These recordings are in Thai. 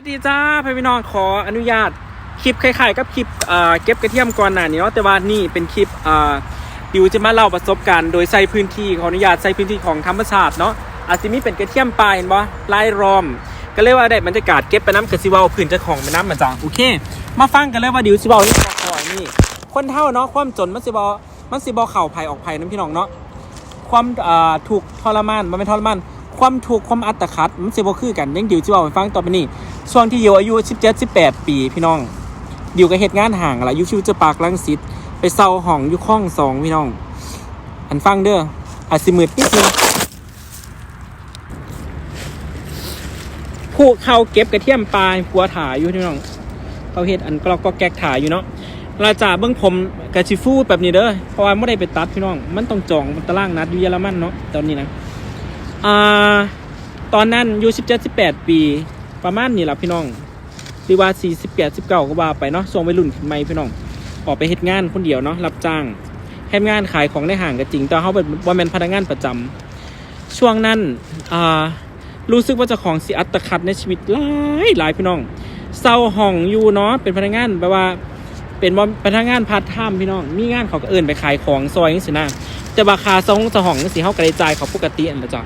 สวัสดีจ้าพี่น้องขออนุญาตคลิปคล้ายๆกับคลิปเก็บกระเทียมก่อนหน้านี้เนาะแต่ว่านี่เป็นคลิปดิวจะมาเล่าประสบการณ์โดยใช้พื้นที่ขออนุญาตใช้พื้นที่ของธรรมชาติเนาะอาจจะมีเป็นกระเทียมปลาเห็นบ่ลายรอม ก็เลยกว่าได้บรรยากาศเก็บไปน้ำกระซิวาพื้นเจ้าของไปน้ำมาจ้าโอเค มาฟังกันเลยว่าดิวซิวานี่ขอนี่ คนเท่าเนาะความจนมันสิบอมันสิบอเข่าภัยออกภัยนะพี่น้องเนาะความถูกทรมานมันเป็นทรมานความถูกความอัตคัดมันสิบ่คือกันยังดิวจะบอกให้ฟังต่อไปนี้ ช่วงที่อยู่อายุ 17 18 ปีพี่น้องดิวก็เฮ็ดงานห่างละยู่ฟิวจอร์ปาร์คลังสิตไปเซาห้องอยู่ข้องสองพี่น้อง อันฟังเด้ออาจสิมืดนิดนึงผู้เขาเก็บกระเทียมปลาผัวถ่ายอยู่พี่น้องเขาเฮ็ดอันกรอกก็แกกถ่ายอยู่เนาะราจาเบื้องผมกระชิฟูแบบนี้เด้อเพราะว่าไม่ได้ไปตัดพี่น้อง มันต้องจองมันตารางนัดอยู่เยอรมันเนาะตอนนี้นะอ่าตอนนั้นอายุสิบเจ็ดสิบแปดปี ประมาณนี้แหละพี่น้องหรือว่าสี่สิบแปดสิบเก้าก็ว่าไปเนาะส่งไปรุ่นขึ้นใหม่พี่น้อง ออกไปเฮ็ดงานคนเดียวเนาะรับจ้างเฮ็ดงานขายของในห้างก็จริง แต่เขาเป็นว่าเป็นพนักงานประจำช่วงนั้นอ่ารู้สึกว่าเจะของสิอัตคัดในชีวิตหลายหลายพี่น้องเศร้าห้องอยู่เนาะเป็นพนักงานแบบว่า เป็นว่าพนักงานพาร์ทไทม์พี่น้อง มีงานเขาก็เอินไปขายของซอยนี่สินะแต่ราคาซองสห้องนี่สิเขากระจายเขาปกติอันละจ้ะ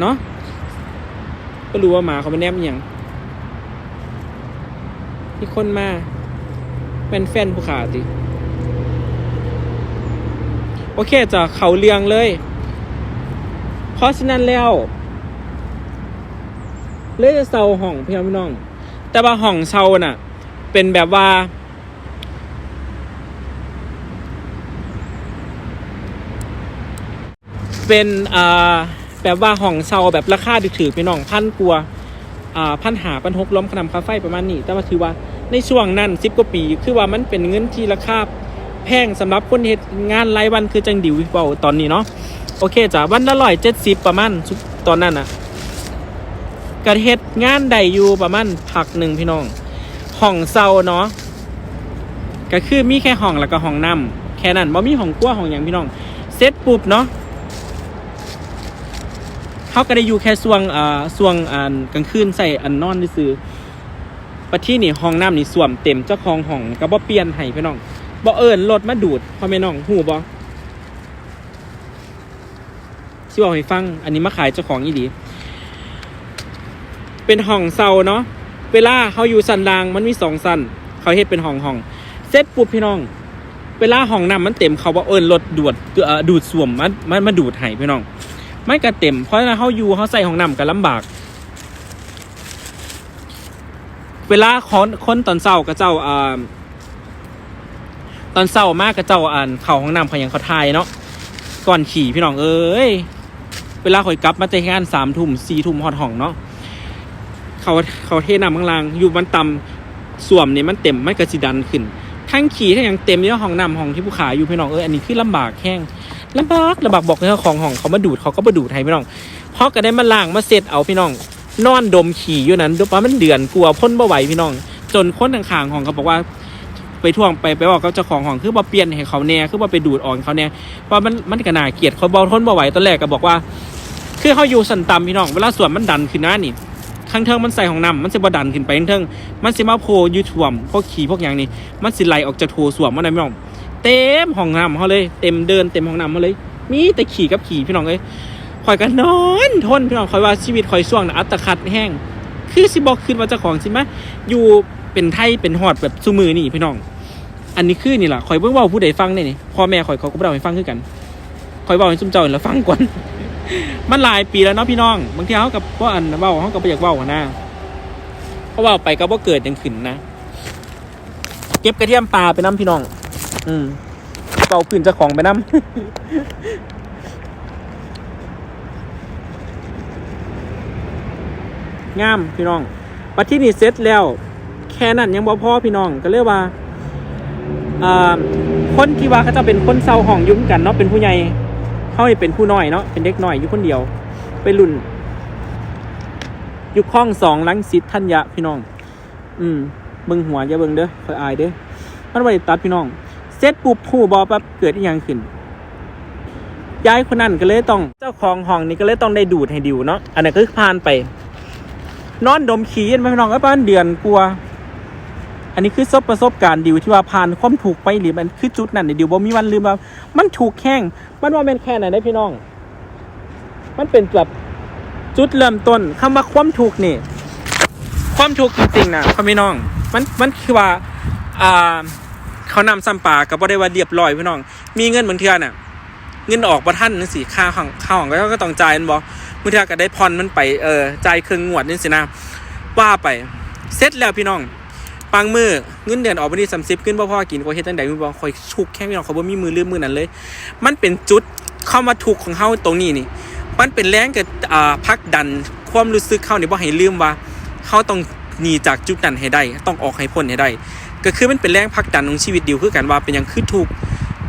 เนาะก็รู้ว่าหมาเขาเป็นแนมอย่าง มีคนมาเป็นแฟนผู้ขาติ โอเคจะเขาเรียงเลย เพราะฉะนั้นแล้ว เลยจะเซาห้องพี่น้องพี่น้อง แต่ว่าห้องเซาน่ะ เป็นแบบว่า เป็นอ่าแบบว่าห้องเช่าแบบราคาถือๆไปน้องพันกว่าอ่า พันหาพันหกล้มขนำคาไฟประมาณนี้ แต่ว่าถือว่าในช่วงนั้นสิบกว่าปี คือว่ามันเป็นเงินที่ราคาแพงสำหรับคนเฮ็ดงานรายวันคือจังดิวเบาตอนนี้เนาะโอเคจ้ะวันละร้อยเจ็ดสิบประมาณตอนนั้นอะกระเฮ็ดงานใดอยู่ประมาณพักหนึ่งพี่น้องห้องเซาเนาะก็คือมีแค่ห้องแล้วก็ห้องน้ำแค่นั้นบ่มีห้องกว้างห้องอย่างพี่น้องเสร็จปุ๊บเนาะ เขาก็ได้อยู่แค่ส่วงอ่าส่วงอันกลางคืนใส่อันนอนซื้อปัจที่นี่ห้องน้ำนี่ส่วมเต็มเจ้าของห้องก็บ่เปลี่ยนให้พี่น้องบ่เอิ้นรถมาดูดพ่อแม่น้องหูบ่สิบอกให้ฟัง อันนี้มาขายเจ้าของอีดี เป็นห้องเซาเนาะ เวลาเขาอยู่สันดางมันมีสองสัน เขาเฮ็ดเป็นห้องห้องเสร็จปุ๊บพี่น้อง เวลาห้องน้ำมันเต็มเขาบ่เอิ้นรถดูดเออดูดส่วมมันมันมาดูดให้พี่น้อง ไม่กระเต็ม เพราะฉะนั้นเขาอยู่เขาใส่ห้องน้ำกันลำบาก เวลาคนคนตอนเศร้าก็เจ้าอ่าตอนเศร้ามากก็เจ้าอ่านเข่าห้องน้ำเขายังเขาทายเนาะก่อนขี่พี่น้องเอ้ยเวลาข่อยกลับมาแต่งานสามทุ่มสี่ทุ่มฮอดห้องเนาะเขาเขาเทน้ำข้างล่างอยู่มันต่ำส่วมนี่ยมันเต็มไมันกระสิดันขึ้นทั้งขี่ทั้งยังเต็มอยู่ห้องน้ำห้องที่ผู้ขายอยู่พี่น้องเอ้ยอันนี้คือลำบากแห้ง ลำบากลำบากบอกเลยว่าของห้องเขามาดูดเขาก็มาดูดให้พี่น้องเพราะก็ได้มาล่างมาเสร็จเอาพี่น้อง นอนดมขี่อยู่นั้นดูปะมันเดือนกลัวพ่นบ่ไหวพี่น้อง จนคนข้างๆของเขาบอกว่า ไปท่วงไปไปบอกกับเจ้าของห้องคือบ่เปลี่ยนให้เขาแน่คือบ่ไปดูดอ่อกให้เขาแน่เพรามันมันก็น่าเกลียดเขาบ่ทนบ่ไหวตอนแรกก็บอกว่า คือเขาอยู่สันต่ำพี่น้องเวลาส่วนมันดันขึ้นหน้านี่ข้างเทิงมันใส่ของน้ำมันสิบดันขึ้นไปข้างเทิงมันสิมาโผล่ยู่ท่วมพวกขี่พวกอย่างนี้มันสิไหลออกจากโถส่วมมันได้พี่น้อง เต็มห้องน้ำเขาเลย เต็มเดินเต็มห้องน้ำเขาเลย มีแต่ขี่กับขี่พี่น้องเอ้ยคอยกันนอนทนพี่น้องคอยว่าชีวิตคอยช่วงนะอัตคัดแห้ง คือสิบอกขึ้นว่าเจ้าของสิมอยู่เป็นไทยเป็นหอดแบบซูมือนี่พี่น้อง อันนี้คือนี่แหละคอยเบิ่งว่าผู้ใดฟังเนี่ยนี่พ่อแม่คอยเขาก็บ่ได้ให้ฟังคือกันคอยเว่าให้ซุ่มเจ้าแล้วฟังก่อนมันหลายปีแล้วเนาะพี่น้อง บางทีเขากับว่าอันเว่าเขากับไปอยากเว่าหัวหน้าเพราะว่าไปก็บ่เกิดยังขึ้นนะ เก็บกระเทียมปลาไปน้ำพี่น้อง อืมเป่าพื้นเจ้าของไปน้ำงามพี่น้องปัจที่นี่เสร็จแล้ว แค่นั้นยังบ่พอพี่น้องก็เรียกว่าอ่าคนที่ว่าเขาจะเป็นคนเศร้าห้องยุ่งกันเนาะเป็นผู้ใหญ่เขาเป็นผู้น้อยเนาะเป็นเด็กน้อยอยู่คนเดียวเป็นรุ่นอยู่ข้องสองลังสิทธัญญะพี่น้อง อืมเบิ่งหัวอย่าเบิ่งเด้อคอยอายเด้อมันบ่ได้ตัดพี่น้อง เสร็จปุ๊บผู้บอปั๊บเกิดอีหยังขึ้นย้ายคนนั้นก็เลยต้องเจ้าของห้องนี่ก็เลยต้องได้ดูดให้ดิวเนาะอันนั้นก็คือผ่านไป นอนดมขี้กันไปพี่น้องก็ประมาณเดือนกลัว อันนี้คือซบประสบการณ์ดิวที่ว่าผ่านความถูกไปหรือมันคือจุดนั้นเนี่ยดิวบ่มีวันลืมว่ามันถูกแข้งมันว่าแม่นแค่ไหนได้พี่น้อง มันเป็นแบบจุดเริ่มต้นคำว่าความถูกนี่ ความถูกจริงๆนะพ่อพี่น้อง มันมันคือว่าอ่า เขานำซ้ำปลากับบ่ได้ว่าเรียบร้อยพี่น้อง มีเงินบางเทื่อน่ะ เงินออกบ่ทันนั่นสิค่าของค่าของก็ก็ต้องจ่ายนั่นบ่บางเทื่อก็ได้ผ่อนมันไปเออจ่ายครึ่งงวดนี่สินะว่าไปเสร็จแล้วพี่น้องบางมือเงินเดือนออกวันที่30ขึ้นบ่พอกินก็เฮ็ดจังได๋มึงบ่คอยชุกแค่พี่น้องเขาบ่มีมือลืมมือนั้นเลย มันเป็นจุดเข้ามาถูกของเฮาตรงนี้นี่ มันเป็นแรงกับอ่าพักดันความรู้สึกเขานี่บ่ให้ลืมว่าเขาต้องหนีจากจุดนั้นให้ได้ ต้องออกให้พ้นให้ได้ ก็คือมันเป็นแรงพักดันของชีวิตเดียวคือกันว่าเป็นหยังคือถูก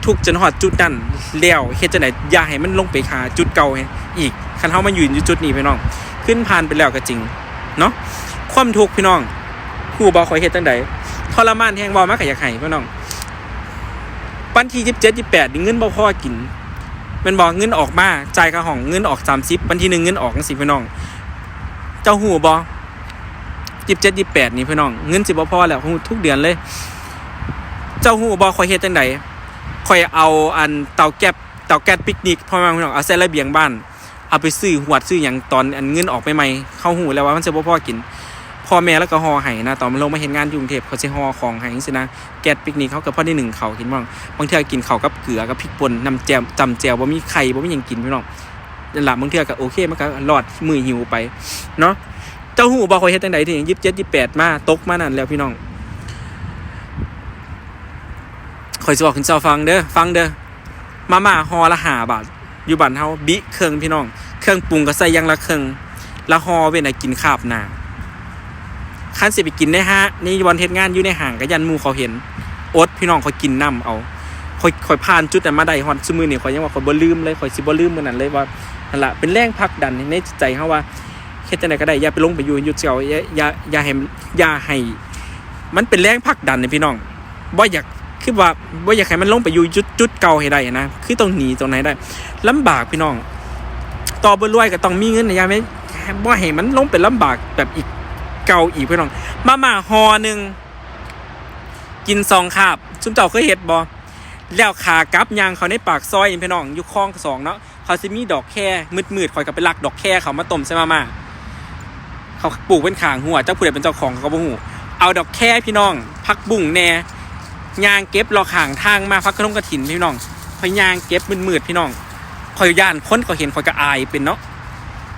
ถูกจนหอดจุดนั้นแล้วเฮ็ดจังได๋อย่าให้มันลงไปหาจุดเก่าอีกคันเฮามายืนอยู่จุดนี้พี่น้อง ขึ้นผ่านไปแล้วก็จริงเนาะความทุกข์พี่น้องครูบ่ค่อยเฮ็ดจังไดทรมานแฮงบ่มาก็อยากให้พี่น้องวันที่27 28นี่เงินบ่พอกินมันบอกเงินออกมาจ่ายค่าห้องเงินออกสามสิบวันที่หนึ่งเงินออกสิพี่น้อง เจ้าหูบอ ยิบเจ็ดยิบแปดนี่พี่น้องเงินสิบ่พอแล้วทุกเดือนเลย เจ้าหูบอคอยเฮ็ดจังไดคอยเอาอันเตาแก๊บเตาแก๊สปิกนิกพ่อแม่พี่น้องเอาใส่ระเบียงบ้าน เอาไปซื้อหวดซื้ออย่างตอนอันเงินออกใหม่ๆเข้าหูแล้วว่ามันจะบ่พอกินพ่อแม่แล้วก็ห่อไห้นะตอนมันลงมาเห็นงานอยู่กรุงเทพเขาจะห่อของไห้จังซี่นะแก๊สปิกนิกเขากับพ่อได้หนึ่งเขากินบ้างบางเทื่อกินเขาวกับเกลือกับพริกป่นน้ำแจมจำแจ่วบ่มีไข่บ่มีหยังกินพี่น้องนั่นล่ะบางเทื่อก็โอเคมันก็รอดมือหิวไปเนาะ เจ้าหูบ่คอยเฮ็ดจังไดที่ยี่สิบเจ็ดยี่สิบแปดมาตกมานั่นแล้วพี่น้องคอยสิบอกคุณเจ้าฟังเด้อฟังเด้อมาม่าหอละห้าบาทอยู่บ้านเฮาบิเครื่องพี่น้อง เครื่องปรุงก็ใส่ยังละเครื่องละหอเว้นให้กินคาบหนาคันสิไปกินได้ฮะนี่วันเทศงานอยู่ในห่างก็ยันมูเขาเห็นอดพี่น้องเขากินน้ำเอาคอยคอยผ่านจุดนั้นมาได้ฮอนซุมือนี่คอยยังว่าคอยบ่ลืมเลยคอยสิบ่ลืมมื้อนั้นเลยว่านั่นละเป็นแรงผลักดันในใจเฮาว่า เฮ็ดจังไดก็ได้อย่าไปลงไปอยู่อยู่เจ้าอย่าอย่าอย่าให้อย่าให้ มันเป็นแรงผลักดันนะพี่น้องบ่อยากคือว่าบ่อยากให้มันลงไปอยู่จุดจุดเก่าให้ได้นะคือต้องหนีตรงไหนได้ลำบากพี่น้อง ต่อบ่รวยก็ต้องมีเงินนะอย่าไม่บ่ให้มันลงไปลำบากแบบอีกเก่าอีกพี่น้อง มาม่าหอหนึ่งกินสองคาบซุมเจ้าเคยเห็ดบอแล้วขากลับยางเขาในปากซอยพี่น้องอยู่คลองสองเนาะเขาจะมีดอกแค่มืดๆคอยกับไปลักดอกแค่เขามาต้มใส่มาม่า เขาปลูกเป็นขางหัวเจ้าผู้ใดเป็นเจ้าของเขาก็บ่หูเอาดอกแค่พี่น้อง พักบุ่งแน่ยางเก็บรอขางทางมาพักกระทงกระถินพี่น้องพยางเก็บมืดๆพี่น้องคอยย่านค้นก็เห็นคอยก็อายเป็นเนาะ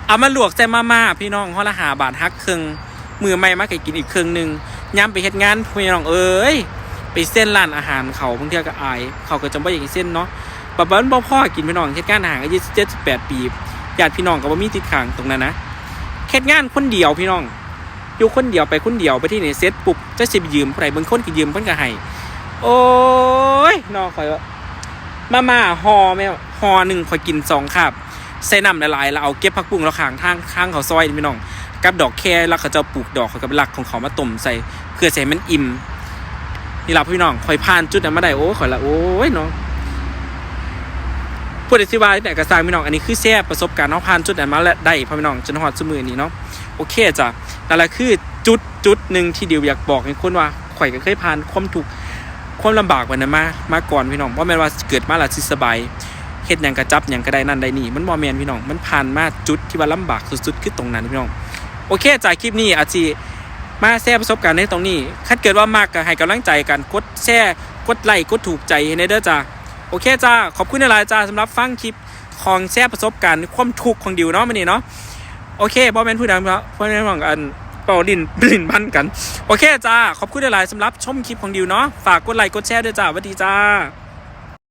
เอามาลวกใส่มาม่าพี่น้องห่อละหาบาทฮักเครึ่งมือไม่มาไก่กินอีกเครื่องหนึ่งย้ำไปเฮ็ดงานพี่น้องเอ้ยไปเส้นร้านอาหารเขาบางเทีก็อาย เขาก็จำว่าอย่างเส้นเนาะปะบ้านบ่พ่อกินพี่น้องเฮ็ดงานอาหารอายุเจ็ดสิบแปดปีญาติพี่น้องก็บ่มีติดขังตรงนั้นนะ เฮ็ดงานคนเดียวพี่น้อง อยู่คนเดียวไปคนเดียวไปที่ไหนเซ็ตปุ๊บจะสิบยืมผู้ใดบางคนก็ยืมเพิ่นก็ให้โอ้ยน้องข่อยว่ามาม่าห่อแม่ห่อหนึ่งข่อยกินสองคาบใส่น้ำละลายแล้วเอาเก็บผักบุ้งแล้วขางทางข้างเขาซอยพี่น้องกับดอกแค่แล้วเขาจะปลูกดอกเขากับหลักของเขามาต้มใส่เพื่อใส่มันอิ่มนี่ละพี่น้องคอยผ่านจุดนั้นมาได้โอ้ขอยละโอ้ยน้อง พูดได้สิว่าแต่กระซางพี่น้องอันนี้คือแซ่บประสบการณ์เนาะผ่านจุดนั้นมาแล้วได้พ่อพี่น้องจนหอดสมือนี้เนาะโอเคจ้ะนั่นแหละคือจุดจุดหนึ่งที่เดียวอยากบอกให้คนว่าข่อยก็เคยผ่านความทุกข์ความลำบากวันนั้นมามาก่อนพี่น้องเพราะแม่นว่าเกิดมาและสิสบายเฮ็ดหยังกระจับหยังก็ได้นั่นได้นี่มันบ่แมนพี่น้องมันผ่านมาจุดที่ว่าลำบากสุดๆคือตรงนั้นพี่น้องโอเคจากคลิปนี้อาจจะมาแชร์ประสบการณ์ในตรงนี้คัดเกิดว่ามากก็ให้กำลังใจกันกดแชร์กดไลค์กดถูกใจให้ในเด้อจ้า โอเคจ้า ขอบคุณหลายจ้าสำหรับฟังคลิปของแชร์ประสบการณ์ความทุกข์ของดิวเนาะมันนี่เนาะโอเคบอแมนผู้ดังครับพราะในของกันเป่าลินลินพันกัน โอเคจ้า ขอบคุณหลายสำหรับชมคลิปของดิวเนาะฝากกดไลค์กดแชร์ด้วยจ้าสวัสดีจ้า